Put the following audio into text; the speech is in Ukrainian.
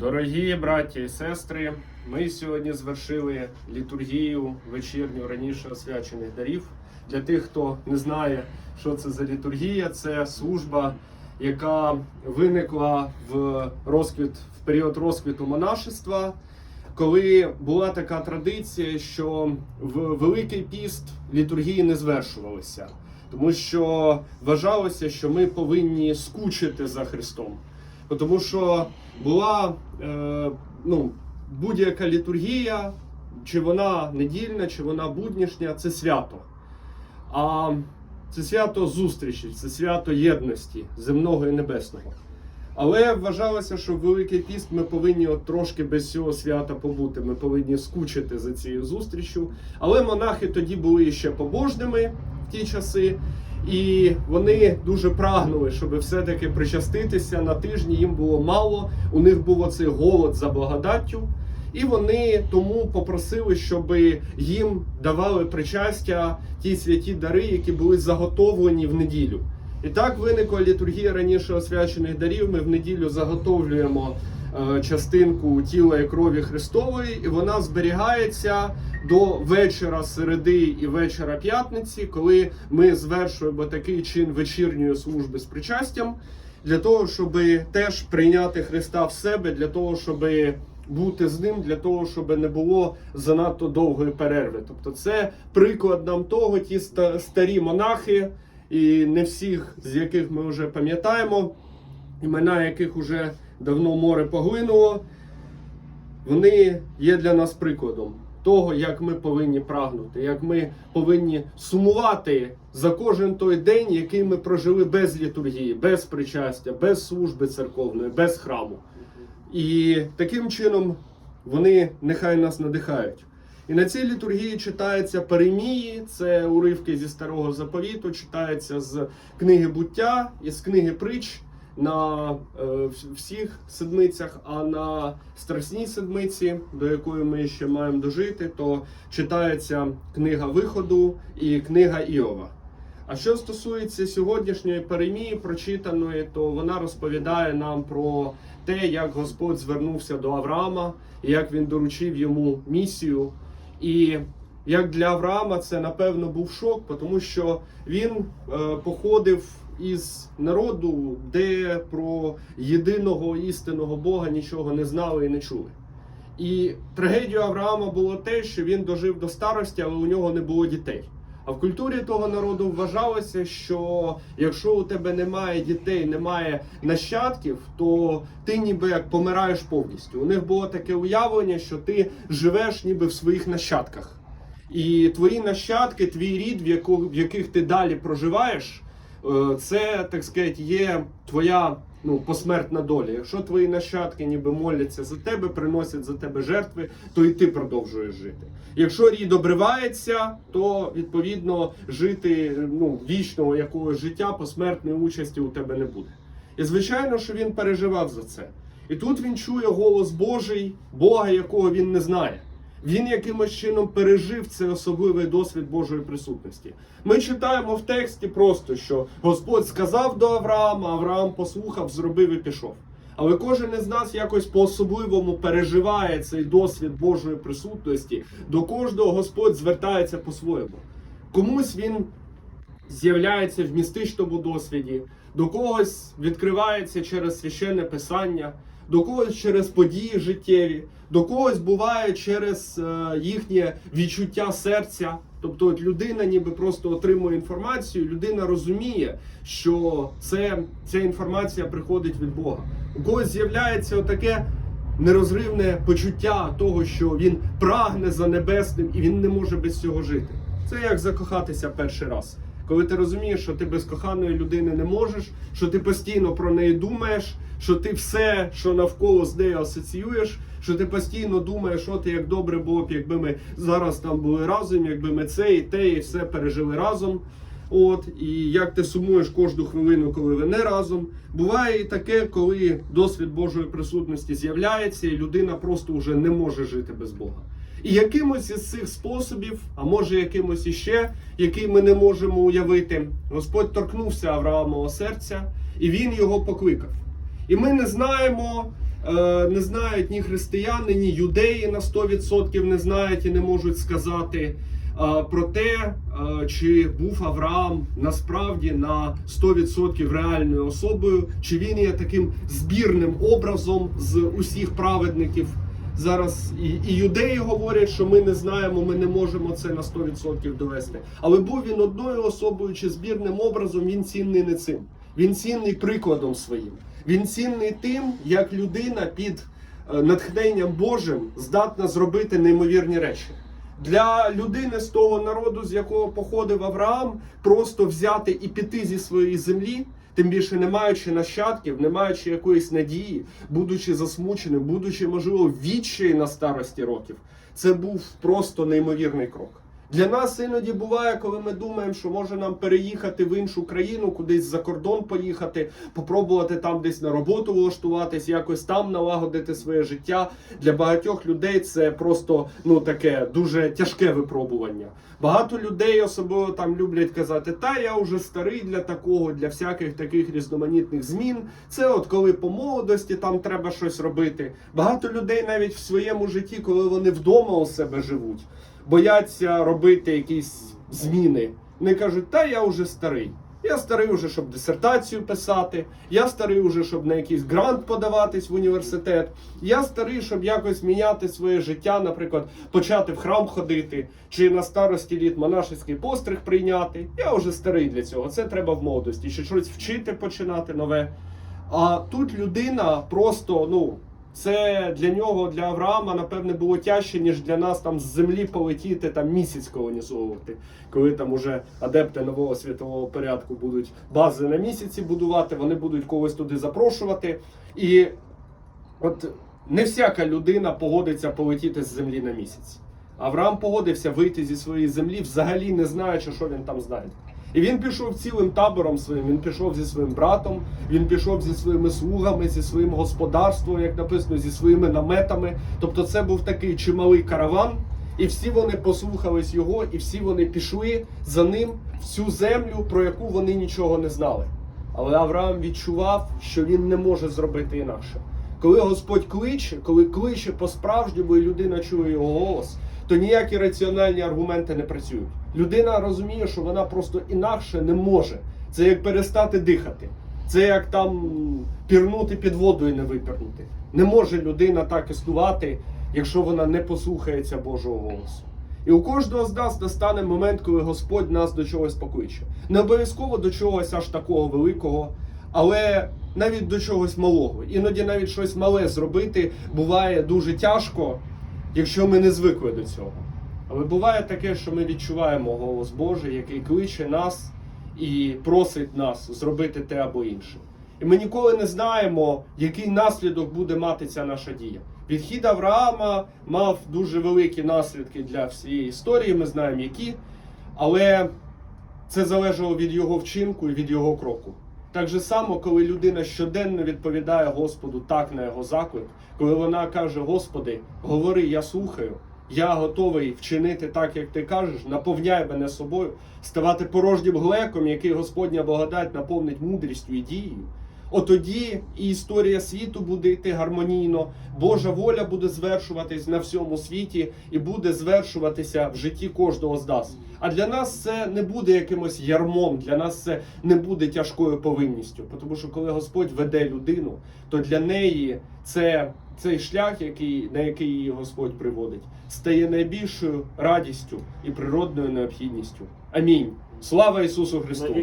Дорогі браті і сестри, ми сьогодні звершили літургію вечірню раніше освячених дарів. Для тих, хто не знає, що це за літургія, це служба, яка виникла в розквіт в період розквіту монашества, коли була така традиція, що в Великий піст літургії не звершувалися, тому що вважалося, що ми повинні скучити за Христом. Тому що була е, ну, будь-яка літургія, чи вона недільна, чи вона буднішня, це свято. А це свято зустрічі, це свято єдності земного і небесного. Але вважалося, що Великий піст ми повинні от трошки без цього свята побути. Ми повинні скучити за цією зустрічю. Але монахи тоді були ще побожними в ті часи. І вони дуже прагнули, щоб все-таки причаститися на тижні. Їм було мало. У них був оцей голод за благодаттю. І вони тому попросили, щоб їм давали причастя ті святі дари, які були заготовлені в неділю. І так виникла літургія раніше освячених дарів. Ми в неділю заготовлюємо частинку тіла і крові Христової, і вона зберігається до вечора середи і вечора п'ятниці, коли ми звершуємо такий чин вечірньої служби з причастям, для того, щоб теж прийняти Христа в себе, для того, щоб бути з ним, для того, щоб не було занадто довгої перерви. Тобто, це приклад нам того, ті ста- старі монахи, і не всіх, з яких ми вже пам'ятаємо, імена яких уже давно море поглинуло, вони є для нас прикладом того, як ми повинні прагнути, як ми повинні сумувати за кожен той день, який ми прожили без літургії, без причастя, без служби церковної, без храму. І таким чином вони нехай нас надихають. І на цій літургії читаються перемії, це уривки зі старого заповіту, читаються з книги буття і з книги притч на е, всіх седмицях, а на страсній седмиці, до якої ми ще маємо дожити, то читається книга виходу і книга Іова. А що стосується сьогоднішньої перемії прочитаної, то вона розповідає нам про те, як Господь звернувся до Авраама, як він доручив йому місію. І як для Авраама це напевно був шок, тому що він е, походив із народу, де про єдиного істинного Бога нічого не знали і не чули. І трагедією Авраама було те, що він дожив до старості, але у нього не було дітей. А в культурі того народу вважалося, що якщо у тебе немає дітей, немає нащадків, то ти ніби як помираєш повністю. У них було таке уявлення, що ти живеш ніби в своїх нащадках. І твої нащадки, твій рід, в, яких ти далі проживаєш, це, так сказати, є твоя ну, посмертна доля. Якщо твої нащадки ніби моляться за тебе, приносять за тебе жертви, то і ти продовжуєш жити. Якщо рід обривається, то відповідно жити ну, вічного якогось життя, посмертної участі у тебе не буде. І звичайно, що він переживав за це. І тут він чує голос Божий, Бога, якого він не знає. Він якимось чином пережив цей особливий досвід Божої присутності. Ми читаємо в тексті просто, що Господь сказав до Авраама, Авраам послухав, зробив і пішов. Але кожен із нас якось по-особливому переживає цей досвід Божої присутності. До кожного Господь звертається по-своєму. Комусь він з'являється в містичному досвіді, до когось відкривається через священне писання, до когось через події життєві, до когось буває через е, їхнє відчуття серця. Тобто от людина ніби просто отримує інформацію, людина розуміє, що це, ця інформація приходить від Бога. У когось з'являється таке нерозривне почуття того, що він прагне за небесним і він не може без цього жити. Це як закохатися перший раз. Коли ти розумієш, що ти без коханої людини не можеш, що ти постійно про неї думаєш, що ти все, що навколо з нею асоціюєш, що ти постійно думаєш, от як добре було б, якби ми зараз там були разом, якби ми це і те, і все пережили разом. От і як ти сумуєш кожну хвилину, коли ви не разом. Буває і таке, коли досвід Божої присутності з'являється, і людина просто вже не може жити без Бога. І якимось із цих способів, а може якимось іще, який ми не можемо уявити, Господь торкнувся Авраамового серця, і він його покликав. І ми не знаємо, е, не знають ні християни, ні юдеї на 100% не знають і не можуть сказати е, про те, е, чи був Авраам насправді на 100% реальною особою, чи він є таким збірним образом з усіх праведників. Зараз і, і юдеї говорять, що ми не знаємо, ми не можемо це на 100% довести. Але був він одною особою чи збірним образом, він цінний не цим. Він цінний прикладом своїм. Він цінний тим, як людина під е, натхненням Божим здатна зробити неймовірні речі. Для людини з того народу, з якого походив Авраам, просто взяти і піти зі своєї землі, тим більше не маючи нащадків, не маючи якоїсь надії, будучи засмученим, будучи, можливо, відчаї на старості років, це був просто неймовірний крок. Для нас іноді буває, коли ми думаємо, що може нам переїхати в іншу країну, кудись за кордон поїхати, попробувати там десь на роботу влаштуватись, якось там налагодити своє життя. Для багатьох людей це просто ну таке дуже тяжке випробування. Багато людей особливо там люблять казати, та я вже старий для такого, для всяких таких різноманітних змін. Це от коли по молодості там треба щось робити. Багато людей навіть в своєму житті, коли вони вдома у себе живуть, бояться робити якісь зміни. Вони кажуть, та я вже старий. Я старий уже, щоб дисертацію писати. Я старий уже, щоб на якийсь грант подаватись в університет. Я старий, щоб якось міняти своє життя, наприклад, почати в храм ходити, чи на старості літ монашеський постриг прийняти. Я вже старий для цього. Це треба в молодості. Ще щось вчити починати нове. А тут людина просто, ну. Це для нього, для Авраама, напевне, було тяжче, ніж для нас там з землі полетіти там місяць колонізовувати. Коли там уже адепти нового світового порядку будуть бази на місяці будувати, вони будуть когось туди запрошувати. І от не всяка людина погодиться полетіти з землі на місяць. Авраам погодився вийти зі своєї землі, взагалі не знаючи, що він там знайде. І він пішов цілим табором своїм. Він пішов зі своїм братом, він пішов зі своїми слугами, зі своїм господарством, як написано, зі своїми наметами. Тобто, це був такий чималий караван, і всі вони послухались його, і всі вони пішли за ним в цю землю, про яку вони нічого не знали. Але Авраам відчував, що він не може зробити інакше. Коли Господь кличе, коли кличе по-справжньому, і людина чує його голос, то ніякі раціональні аргументи не працюють. Людина розуміє, що вона просто інакше не може. Це як перестати дихати. Це як там пірнути під воду і не випірнути. Не може людина так існувати, якщо вона не послухається Божого голосу. І у кожного з нас настане момент, коли Господь нас до чогось покличе. Не обов'язково до чогось аж такого великого, але навіть до чогось малого. Іноді навіть щось мале зробити буває дуже тяжко, якщо ми не звикли до цього. Але буває таке, що ми відчуваємо голос Божий, який кличе нас і просить нас зробити те або інше. І ми ніколи не знаємо, який наслідок буде мати ця наша дія. Відхід Авраама мав дуже великі наслідки для всієї історії. Ми знаємо які, але це залежало від його вчинку і від його кроку. Так же само, коли людина щоденно відповідає Господу так на його заклик, коли вона каже: Господи, говори, я слухаю, я готовий вчинити так, як ти кажеш, наповняй мене собою, ставати порожнім глеком, який Господня благодать наповнить мудрістю і дією. От тоді і історія світу буде йти гармонійно, Божа воля буде звершуватись на всьому світі і буде звершуватися в житті кожного з нас. А для нас це не буде якимось ярмом, для нас це не буде тяжкою повинністю. Тому що коли Господь веде людину, то для неї це цей шлях, який, на який її Господь приводить, стає найбільшою радістю і природною необхідністю. Амінь. Слава Ісусу Христу!